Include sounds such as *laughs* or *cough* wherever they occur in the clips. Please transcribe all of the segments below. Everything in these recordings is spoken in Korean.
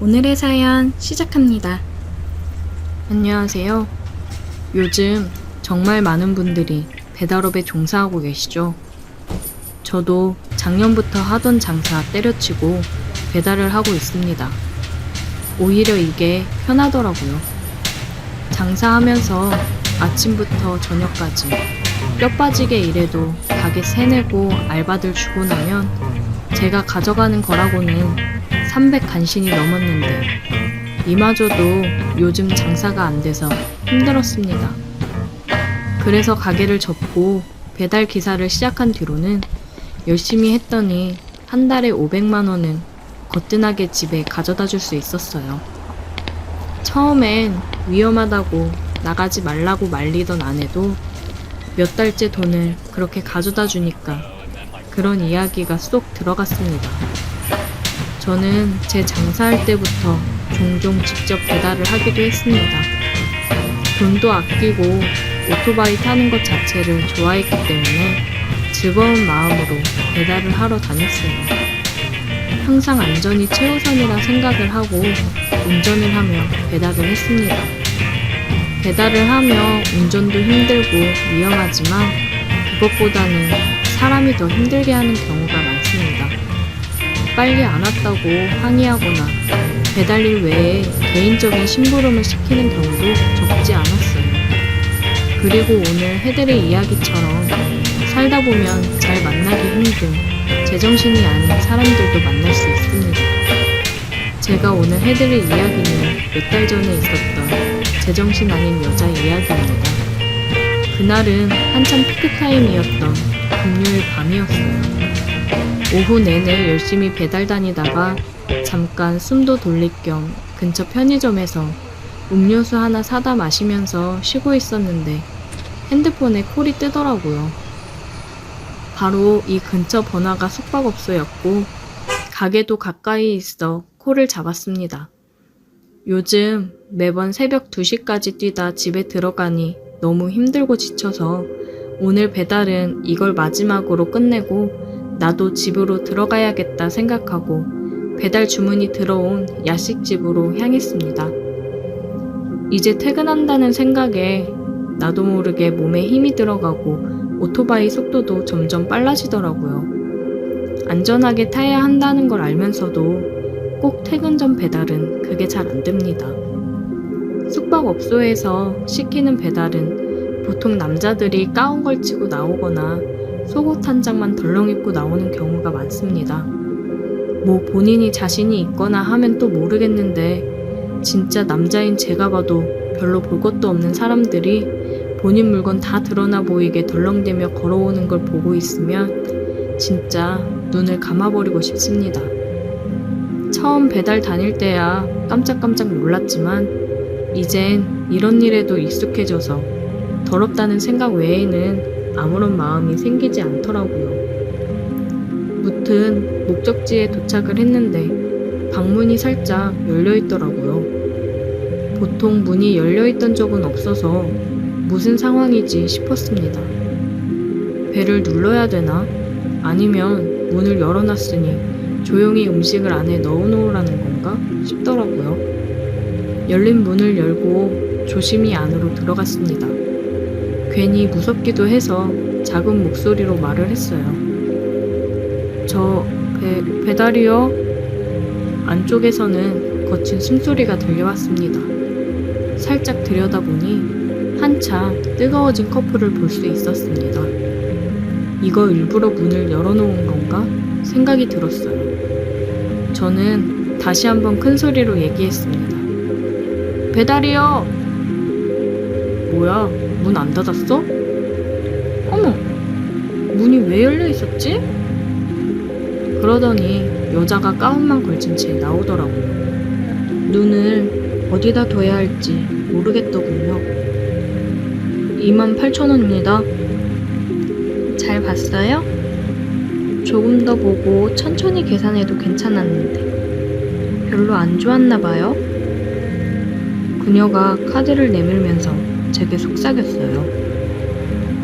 오늘의 사연 시작합니다. 안녕하세요. 요즘 정말 많은 분들이 배달업에 종사하고 계시죠. 저도 작년부터 하던 장사 때려치고 배달을 하고 있습니다. 오히려 이게 편하더라고요. 장사하면서 아침부터 저녁까지 뼈 빠지게 일해도 가게 세내고 알바들 주고 나면 제가 가져가는 거라고는 300 간신히 넘었는데 이마저도 요즘 장사가 안 돼서 힘들었습니다. 그래서 가게를 접고 배달 기사를 시작한 뒤로는 열심히 했더니 한 달에 500만 원은 거뜬하게 집에 가져다 줄 수 있었어요. 처음엔 위험하다고 나가지 말라고 말리던 아내도 몇 달째 돈을 그렇게 가져다 주니까 그런 이야기가 쏙 들어갔습니다. 저는 제 장사할 때부터 종종 직접 배달을 하기도 했습니다. 돈도 아끼고 오토바이 타는 것 자체를 좋아했기 때문에 즐거운 마음으로 배달을 하러 다녔어요. 항상 안전이 최우선이라 생각을 하고 운전을 하며 배달을 했습니다. 배달을 하며 운전도 힘들고 위험하지만 그것보다는 사람이 더 힘들게 하는 경우가 많습니다. 빨리 안 왔다고 항의하거나 배달일 외에 개인적인 심부름을 시키는 경우도 적지 않았어요. 그리고 오늘 해드릴 이야기처럼 살다 보면 잘 만나기 힘든 제정신이 아닌 사람들도 만날 수 있습니다. 제가 오늘 해드릴 이야기는 몇 달 전에 있었던 제정신 아닌 여자 이야기입니다. 그날은 한참 피크타임이었던 금요일 밤이었어요. 오후 내내 열심히 배달 다니다가 잠깐 숨도 돌릴 겸 근처 편의점에서 음료수 하나 사다 마시면서 쉬고 있었는데 핸드폰에 콜이 뜨더라고요. 바로 이 근처 번화가 숙박업소였고 가게도 가까이 있어 콜을 잡았습니다. 요즘 매번 새벽 2시까지 뛰다 집에 들어가니 너무 힘들고 지쳐서 오늘 배달은 이걸 마지막으로 끝내고 나도 집으로 들어가야겠다 생각하고 배달 주문이 들어온 야식집으로 향했습니다. 이제 퇴근한다는 생각에 나도 모르게 몸에 힘이 들어가고 오토바이 속도도 점점 빨라지더라고요. 안전하게 타야 한다는 걸 알면서도 꼭 퇴근 전 배달은 그게 잘 안 됩니다. 숙박업소에서 시키는 배달은 보통 남자들이 가운 걸치고 나오거나 속옷 한 장만 덜렁 입고 나오는 경우가 많습니다. 뭐 본인이 자신이 있거나 하면 또 모르겠는데 진짜 남자인 제가 봐도 별로 볼 것도 없는 사람들이 본인 물건 다 드러나 보이게 덜렁대며 걸어오는 걸 보고 있으면 진짜 눈을 감아버리고 싶습니다. 처음 배달 다닐 때야 깜짝깜짝 놀랐지만 이젠 이런 일에도 익숙해져서 더럽다는 생각 외에는 아무런 마음이 생기지 않더라고요. 무튼 목적지에 도착을 했는데 방문이 살짝 열려 있더라고요. 보통 문이 열려 있던 적은 없어서 무슨 상황이지 싶었습니다. 배를 눌러야 되나? 아니면 문을 열어놨으니 조용히 음식을 안에 넣어놓으라는 건가 싶더라고요. 열린 문을 열고 조심히 안으로 들어갔습니다. 괜히 무섭기도 해서 작은 목소리로 말을 했어요. 저 배, 배달이요? 안쪽에서는 거친 숨소리가 들려왔습니다. 살짝 들여다보니 한참 뜨거워진 커플을 볼 수 있었습니다. 이거 일부러 문을 열어놓은 건가 생각이 들었어요. 저는 다시 한번 큰 소리로 얘기했습니다. 배달이요! 뭐야, 문 안 닫았어? 어머, 문이 왜 열려 있었지? 그러더니 여자가 가운만 걸친 채 나오더라고요. 눈을 어디다 둬야 할지 모르겠더군요. 28,000원입니다. 잘 봤어요? 조금 더 보고 천천히 계산해도 괜찮았는데 별로 안 좋았나 봐요. 그녀가 카드를 내밀면서 제게 속삭였어요.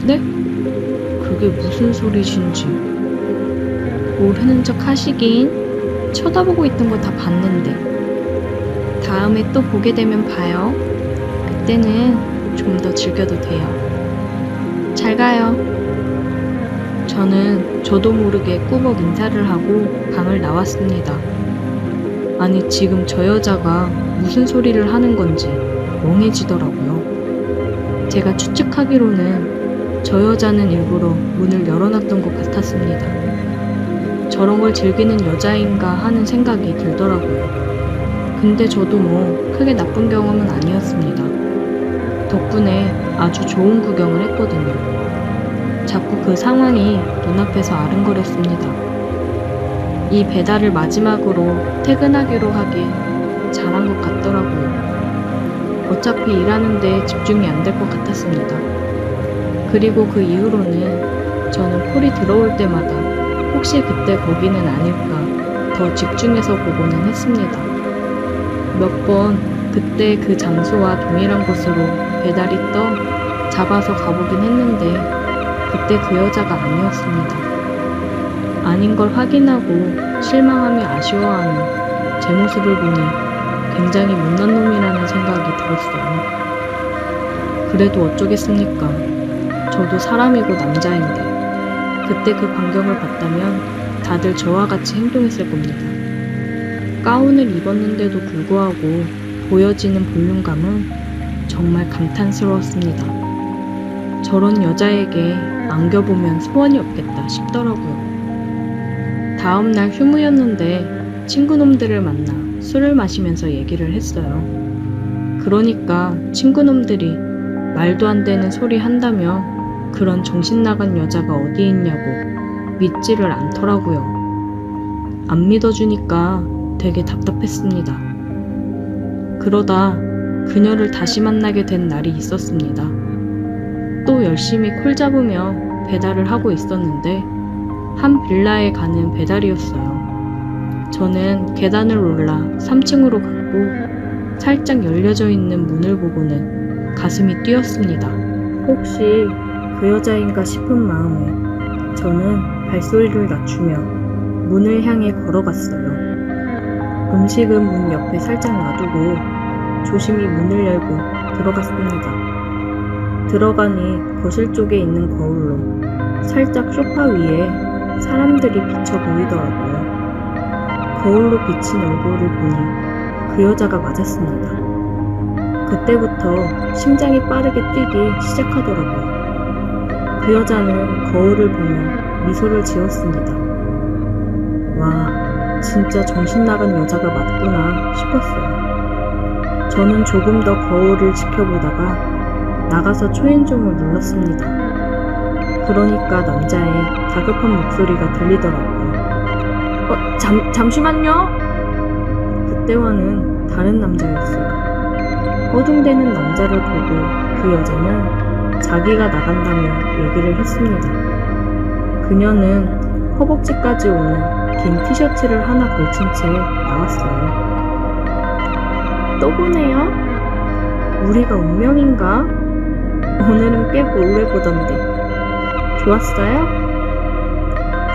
네? 그게 무슨 소리신지. 모르는 척 하시긴 쳐다보고 있던 거 다 봤는데 다음에 또 보게 되면 봐요. 그때는 좀 더 즐겨도 돼요. 잘 가요. 저는 저도 모르게 꾸벅 인사를 하고 방을 나왔습니다. 아니, 지금 저 여자가 무슨 소리를 하는 건지 멍해지더라고요. 제가 추측하기로는 저 여자는 일부러 문을 열어놨던 것 같았습니다. 저런 걸 즐기는 여자인가 하는 생각이 들더라고요. 근데 저도 뭐 크게 나쁜 경험은 아니었습니다. 덕분에 아주 좋은 구경을 했거든요. 자꾸 그 상황이 눈앞에서 아른거렸습니다. 이 배달을 마지막으로 퇴근하기로 하길 잘한 것 같더라고요. 어차피 일하는데 집중이 안 될 것 같았습니다. 그리고 그 이후로는 저는 콜이 들어올 때마다 혹시 그때 거기는 아닐까 더 집중해서 보고는 했습니다. 몇 번 그때 그 장소와 동일한 곳으로 배달이 떠 잡아서 가보긴 했는데 그때 그 여자가 아니었습니다. 아닌 걸 확인하고 실망하며 아쉬워하는 제 모습을 보니 굉장히 못난 놈이라는 생각이 들었어요. 그래도 어쩌겠습니까? 저도 사람이고 남자인데 그때 그 광경을 봤다면 다들 저와 같이 행동했을 겁니다. 가운을 입었는데도 불구하고 보여지는 볼륨감은 정말 감탄스러웠습니다. 저런 여자에게 안겨보면 소원이 없겠다 싶더라고요. 다음날 휴무였는데 친구놈들을 만나 술을 마시면서 얘기를 했어요. 그러니까 친구놈들이 말도 안 되는 소리 한다며 그런 정신 나간 여자가 어디 있냐고 믿지를 않더라고요. 안 믿어주니까 되게 답답했습니다. 그러다 그녀를 다시 만나게 된 날이 있었습니다. 또 열심히 콜 잡으며 배달을 하고 있었는데 한 빌라에 가는 배달이었어요. 저는 계단을 올라 3층으로 갔고 살짝 열려져 있는 문을 보고는 가슴이 뛰었습니다. 혹시 그 여자인가 싶은 마음에 저는 발소리를 낮추며 문을 향해 걸어갔어요. 음식은 문 옆에 살짝 놔두고 조심히 문을 열고 들어갔습니다. 들어가니 거실 쪽에 있는 거울로 살짝 소파 위에 사람들이 비쳐 보이더라고요. 거울로 비친 얼굴을 보니 그 여자가 맞았습니다. 그때부터 심장이 빠르게 뛰기 시작하더라고요. 그 여자는 거울을 보며 미소를 지었습니다. 와, 진짜 정신 나간 여자가 맞구나 싶었어요. 저는 조금 더 거울을 지켜보다가 나가서 초인종을 눌렀습니다. 그러니까 남자의 다급한 목소리가 들리더라고요. 어, 잠, 잠시만요! 그때와는 다른 남자였어요. 허둥대는 남자를 보고 그 여자는 자기가 나간다며 얘기를 했습니다. 그녀는 허벅지까지 오는 긴 티셔츠를 하나 걸친 채 나왔어요. 또 보네요? 우리가 운명인가? 오늘은 꽤 오래 보던데. 좋았어요?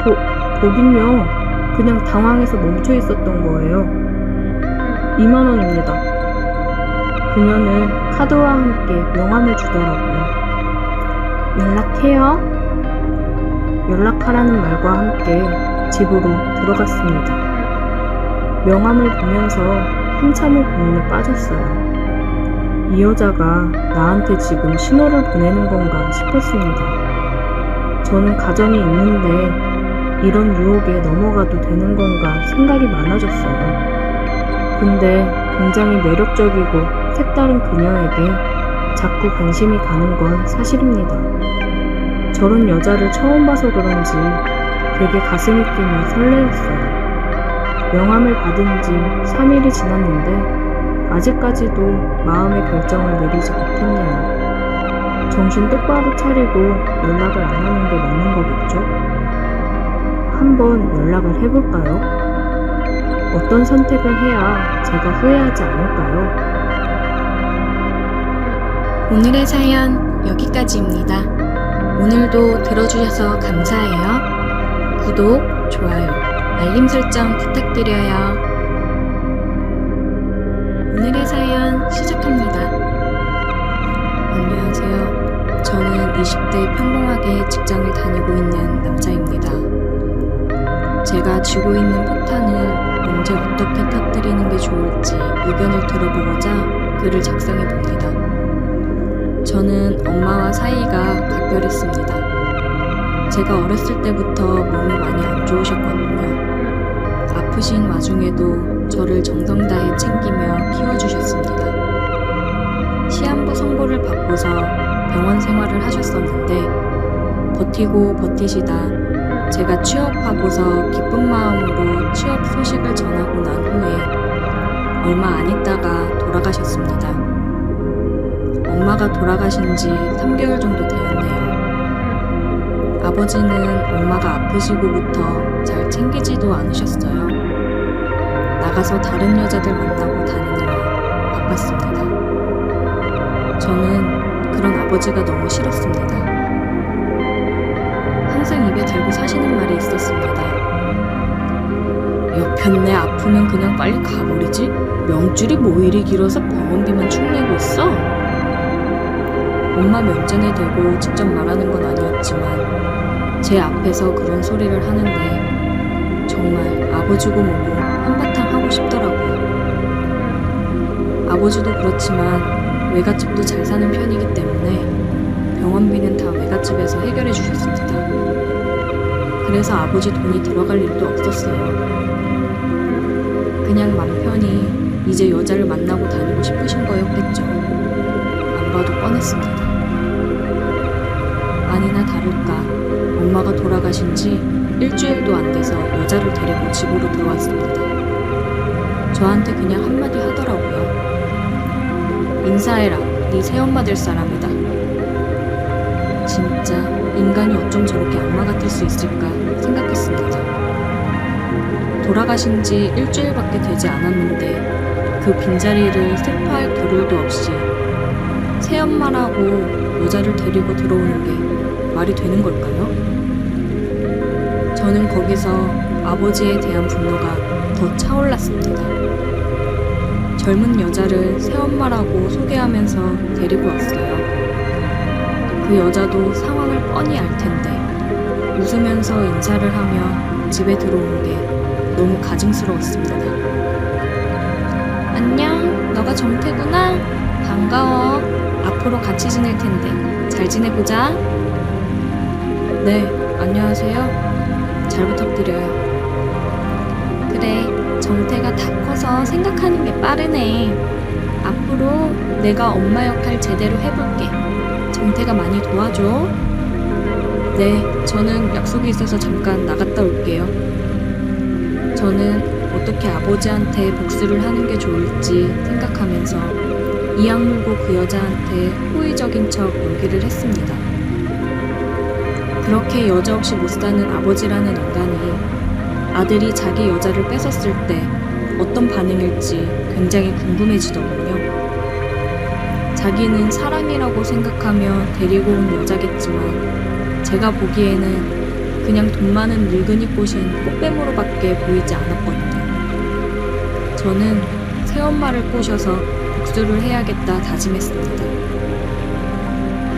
보, 보긴요. 그냥 당황해서 멈춰 있었던 거예요. 2만원입니다. 그녀는 카드와 함께 명함을 주더라고요. 연락해요. 연락하라는 말과 함께 집으로 들어갔습니다. 명함을 보면서 한참을 고민에 빠졌어요. 이 여자가 나한테 지금 신호를 보내는 건가 싶었습니다. 저는 가정이 있는데 이런 유혹에 넘어가도 되는 건가 생각이 많아졌어요. 근데 굉장히 매력적이고 색다른 그녀에게 자꾸 관심이 가는 건 사실입니다. 저런 여자를 처음 봐서 그런지 되게 가슴이 뛰며 설레었어요. 명함을 받은 지 3일이 지났는데 아직까지도 마음의 결정을 내리지 못했네요. 정신 똑바로 차리고 연락을 안 하는 게 맞는 거겠죠? 한번 연락을 해볼까요? 어떤 선택을 해야 제가 후회하지 않을까요? 오늘의 사연 여기까지입니다. 오늘도 들어주셔서 감사해요. 구독, 좋아요, 알림 설정 부탁드려요. 오늘의 사연 시작합니다. 안녕하세요. 저는 20대 평범하게 직장을 다니고 있는 남자입니다. 제가 쥐고 있는 폭탄을 언제 어떻게 터뜨리는 게 좋을지 의견을 들어보고자 글을 작성해 봅니다. 저는 엄마와 사이가 각별했습니다. 제가 어렸을 때부터 몸이 많이 안 좋으셨거든요. 아프신 와중에도 저를 정성 다해 챙기며 키워주셨습니다. 시한부 선고를 받고서 병원 생활을 하셨었는데 버티고 버티시다 제가 취업하고서 기쁜 마음으로 취업 소식을 전하고 난 후에 얼마 안 있다가 돌아가셨습니다. 엄마가 돌아가신 지 3개월 정도 되었네요. 아버지는 엄마가 아프시고부터 잘 챙기지도 않으셨어요. 나가서 다른 여자들 만나고 다니느라 바빴습니다. 저는 그런 아버지가 너무 싫었습니다. 항상 입에 대고 사시는 말이 있었습니다. 옆편내 아프면 그냥 빨리 가버리지? 명줄이 뭐 이리 길어서 병원비만 축내고 있어? 엄마 면전에 대고 직접 말하는 건 아니었지만 제 앞에서 그런 소리를 하는데 정말 아버지고 뭐고 한바탕 하고 싶더라고요. 아버지도 그렇지만 외갓집도 잘 사는 편이기 때문에 병원비는 다 외갓집에서 해결해 주셨습니다. 그래서 아버지 돈이 들어갈 일도 없었어요. 그냥 맘 편히 이제 여자를 만나고 다니고 싶으신 거였겠죠. 안 봐도 뻔했습니다. 아니나 다를까 엄마가 돌아가신 지 일주일도 안 돼서 여자를 데리고 집으로 들어왔습니다. 저한테 그냥 한마디 하더라고요. 인사해라. 네 새엄마 될 사람이다. 진짜 인간이 어쩜 저렇게 악마 같을 수 있을까 생각했습니다. 돌아가신 지 일주일밖에 되지 않았는데 그 빈자리를 슬퍼할 겨를도 없이 새엄마라고 여자를 데리고 들어오는 게 말이 되는 걸까요? 저는 거기서 아버지에 대한 분노가 더 차올랐습니다. 젊은 여자를 새엄마라고 소개하면서 데리고 왔어요. 그 여자도 상황을 뻔히 알 텐데 웃으면서 인사를 하며 집에 들어오는 게 너무 가증스러웠습니다. 안녕, 너가 정태구나? 반가워. 앞으로 같이 지낼 텐데 잘 지내보자. 네, 안녕하세요. 잘 부탁드려요. 그래, 정태가 다 커서 생각하는 게 빠르네. 앞으로 내가 엄마 역할 제대로 해볼게. 정태가 많이 도와줘. 네, 저는 약속이 있어서 잠깐 나갔다 올게요. 저는 어떻게 아버지한테 복수를 하는 게 좋을지 생각하면서 이악 물고 그 여자한테 호의적인 척 연기를 했습니다. 그렇게 여자 없이 못 사는 아버지라는 인간이 아들이 자기 여자를 뺏었을 때 어떤 반응일지 굉장히 궁금해지더군요. 자기는 사랑이라고 생각하며 데리고 온 여자겠지만 제가 보기에는 그냥 돈 많은 늙은이 꼬신 꽃뱀으로밖에 보이지 않았거든요. 저는 새엄마를 꼬셔서 복수를 해야겠다 다짐했습니다.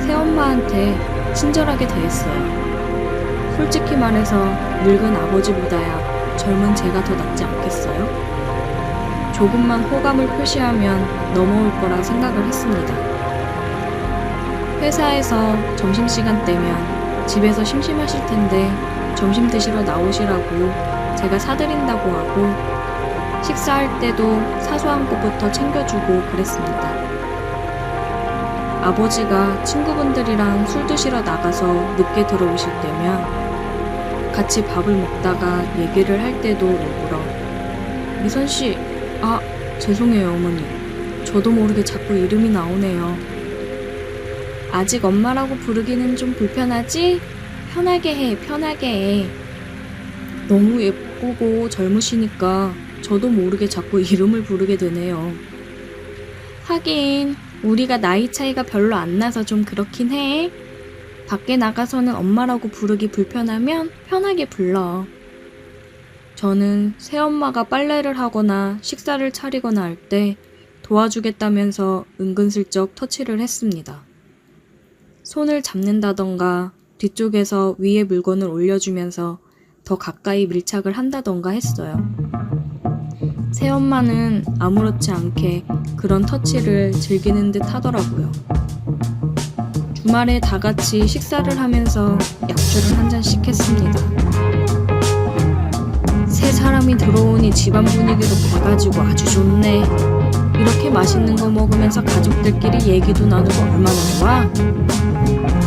새엄마한테 친절하게 대했어요. 솔직히 말해서 늙은 아버지보다야 젊은 제가 더 낫지 않겠어요? 조금만 호감을 표시하면 넘어올 거라 생각을 했습니다. 회사에서 점심시간 때면 집에서 심심하실 텐데 점심 드시러 나오시라고 제가 사드린다고 하고 식사할 때도 사소한 것부터 챙겨주고 그랬습니다. 아버지가 친구분들이랑 술 드시러 나가서 늦게 들어오실 때면 같이 밥을 먹다가 얘기를 할 때도 일부러 미선 씨, 아, 죄송해요, 어머니. 저도 모르게 자꾸 이름이 나오네요. 아직 엄마라고 부르기는 좀 불편하지? 편하게 해, 편하게 해. 너무 예쁘고 젊으시니까 저도 모르게 자꾸 *laughs* 이름을 부르게 되네요. 하긴, 우리가 나이 차이가 별로 안 나서 좀 그렇긴 해. 밖에 나가서는 엄마라고 부르기 불편하면 편하게 불러. 저는 새엄마가 빨래를 하거나 식사를 차리거나 할 때 도와주겠다면서 은근슬쩍 터치를 했습니다. 손을 잡는다던가 뒤쪽에서 위에 물건을 올려주면서 더 가까이 밀착을 한다던가 했어요. 새엄마는 아무렇지 않게 그런 터치를 즐기는 듯 하더라고요. 주말에 다 같이 식사를 하면서 약주를 한 잔씩 했습니다. 새 사람이 들어오니 집안 분위기도 밝아지고 아주 좋네. 이렇게 맛있는 거 먹으면서 가족들끼리 얘기도 나누고 얼마나 좋아?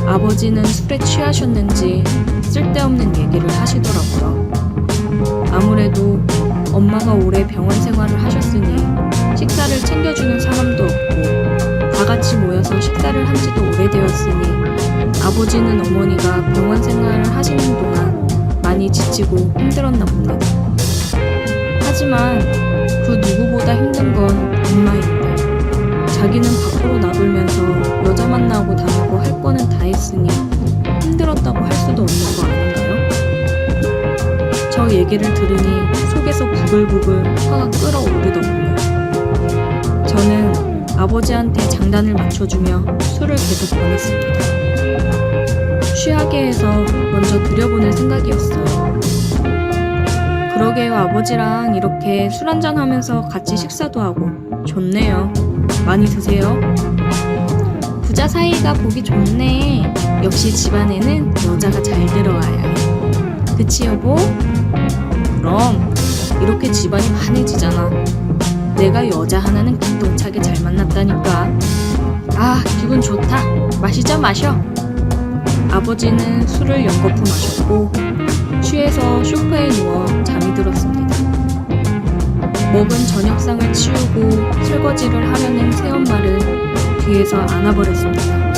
아버지는 술에 취하셨는지 쓸데없는 얘기를 하시더라고요. 아무래도 엄마가 오래 병원 생활을 하셨으니 식사를 챙겨주는 사람도 없고 다 같이 모여서 식사를 한 지도 오래되었으니 아버지는 어머니가 병원 생활을 하시는 동안 많이 지치고 힘들었나 봅니다. 하지만 그 누구보다 힘든 건 엄마인데 자기는 밖으로 나돌면서 여자 만나고 다니고 할 거는 다 했으니 힘들었다고 할 수도 없는 거 아닌가요? 저 얘기를 들으니 속에서 부글부글 화가 끓어오르더군요. 저는 아버지한테 장단을 맞춰주며 술을 계속 보냈습니다. 취하게 해서 먼저 들여보낼 생각이었어요. 그러게요, 아버지랑 이렇게 술 한잔 하면서 같이 식사도 하고 좋네요. 많이 드세요. 부자 사이가 보기 좋네. 역시 집안에는 여자가 잘 들어와야 해. 그치, 여보? 그럼 이렇게 집안이 환해지잖아. 내가 여자 하나는 기똥차게 잘 만났다니까. 아, 기분 좋다. 마시자 마셔. 아버지는 술을 연거푸 마셨고 취해서 소파에 누워. 먹은 저녁상을 치우고 설거지를 하려는 새엄마를 뒤에서 안아버렸습니다.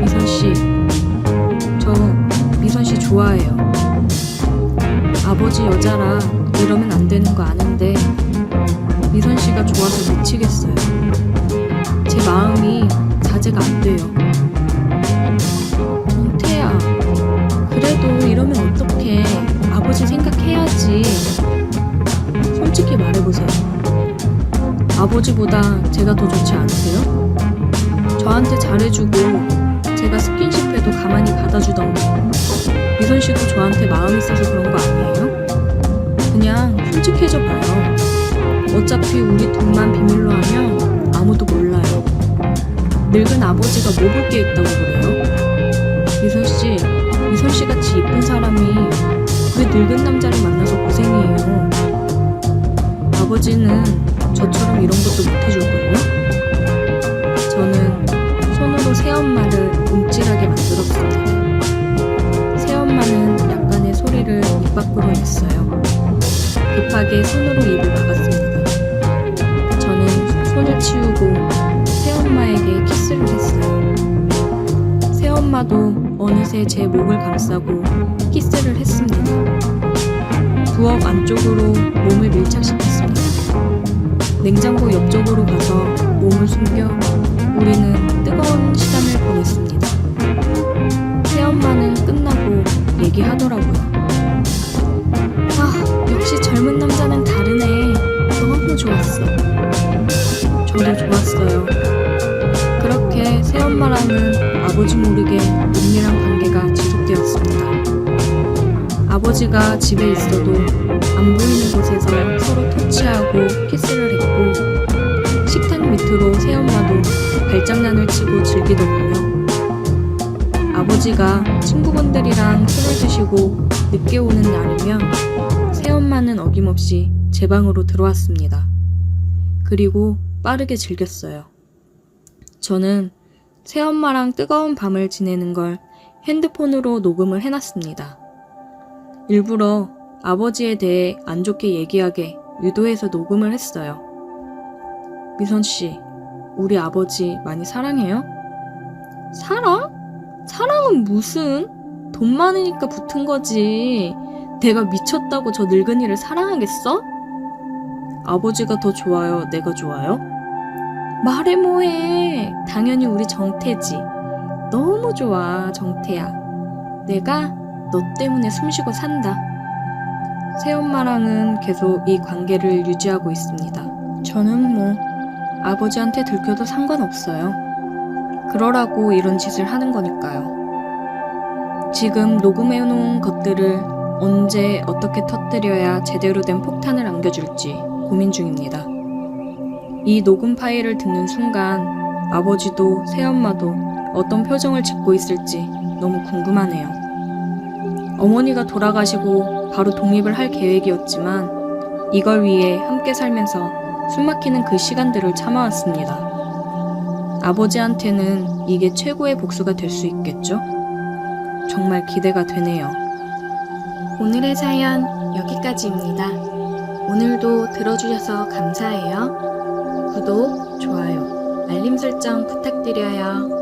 미선 씨, 저 미선 씨 좋아해요. 아버지 여자라 이러면 안 되는 거 아는데 미선 씨가 좋아서 미치겠어요. 제 마음이 자제가 안 돼요. 태야, 그래도 이러면 어떡해. 아버지 생각해야지. 솔직히 말해보세요. 아버지보다 제가 더 좋지 않으세요? 저한테 잘해주고 제가 스킨십해도 가만히 받아주던가 미선 씨도 저한테 마음 있어서 그런 거 아니에요? 그냥 솔직해져 봐요. 어차피 우리 둘만 비밀로 하면 아무도 몰라요. 늙은 아버지가 뭐 볼 게 있다고 그래요? 미선 씨, 미선 씨 같이 이쁜 사람이 왜 늙은 남자를 만나서 고생해요? 아버지는 저처럼 이런 것도 못 해줄걸요? 저는 손으로 새엄마를 움찔하게 만들었습니다. 새엄마는 약간의 소리를 입 밖으로 냈어요. 급하게 손으로 입을 막았습니다. 저는 손을 치우고 새엄마에게 키스를 했어요. 새엄마도 어느새 제 목을 감싸고 키스를 했습니다. 부엌 안쪽으로 몸을 밀착시켰습니다. 냉장고 옆쪽으로 가서 몸을 숨겨 우리는 뜨거운 시간을 보냈습니다. 새엄마는 끝나고 얘기하더라고요. 아, 역시 젊은 남자는 다르네. 너무 좋았어. 저도 좋았어요. 그렇게 새엄마랑은 아버지 모르게 은밀한 관계가 지속되었습니다. 아버지가 집에 있어도 안 보이는 곳에서 서로 터치하고 키스를 했고 식탁 밑으로 새엄마도 발장난을 치고 즐기더군요. 아버지가 친구분들이랑 술을 드시고 늦게 오는 날이면 새엄마는 어김없이 제 방으로 들어왔습니다. 그리고 빠르게 즐겼어요. 저는 새엄마랑 뜨거운 밤을 지내는 걸 핸드폰으로 녹음을 해놨습니다. 일부러 아버지에 대해 안 좋게 얘기하게 유도해서 녹음을 했어요. 미선 씨, 우리 아버지 많이 사랑해요? 사랑? 사랑은 무슨? 돈 많으니까 붙은 거지. 내가 미쳤다고 저 늙은이를 사랑하겠어? 아버지가 더 좋아요? 내가 좋아요? 말해 뭐해. 당연히 우리 정태지. 너무 좋아, 정태야. 내가 너 때문에 숨쉬고 산다. 새엄마랑은 계속 이 관계를 유지하고 있습니다. 저는 뭐 아버지한테 들켜도 상관없어요. 그러라고 이런 짓을 하는 거니까요. 지금 녹음해놓은 것들을 언제 어떻게 터뜨려야 제대로 된 폭탄을 안겨줄지 고민 중입니다. 이 녹음 파일을 듣는 순간 아버지도 새엄마도 어떤 표정을 짓고 있을지 너무 궁금하네요. 어머니가 돌아가시고 바로 독립을 할 계획이었지만 이걸 위해 함께 살면서 숨막히는 그 시간들을 참아왔습니다. 아버지한테는 이게 최고의 복수가 될 수 있겠죠? 정말 기대가 되네요. 오늘의 사연 여기까지입니다. 오늘도 들어주셔서 감사해요. 구독, 좋아요, 알림 설정 부탁드려요.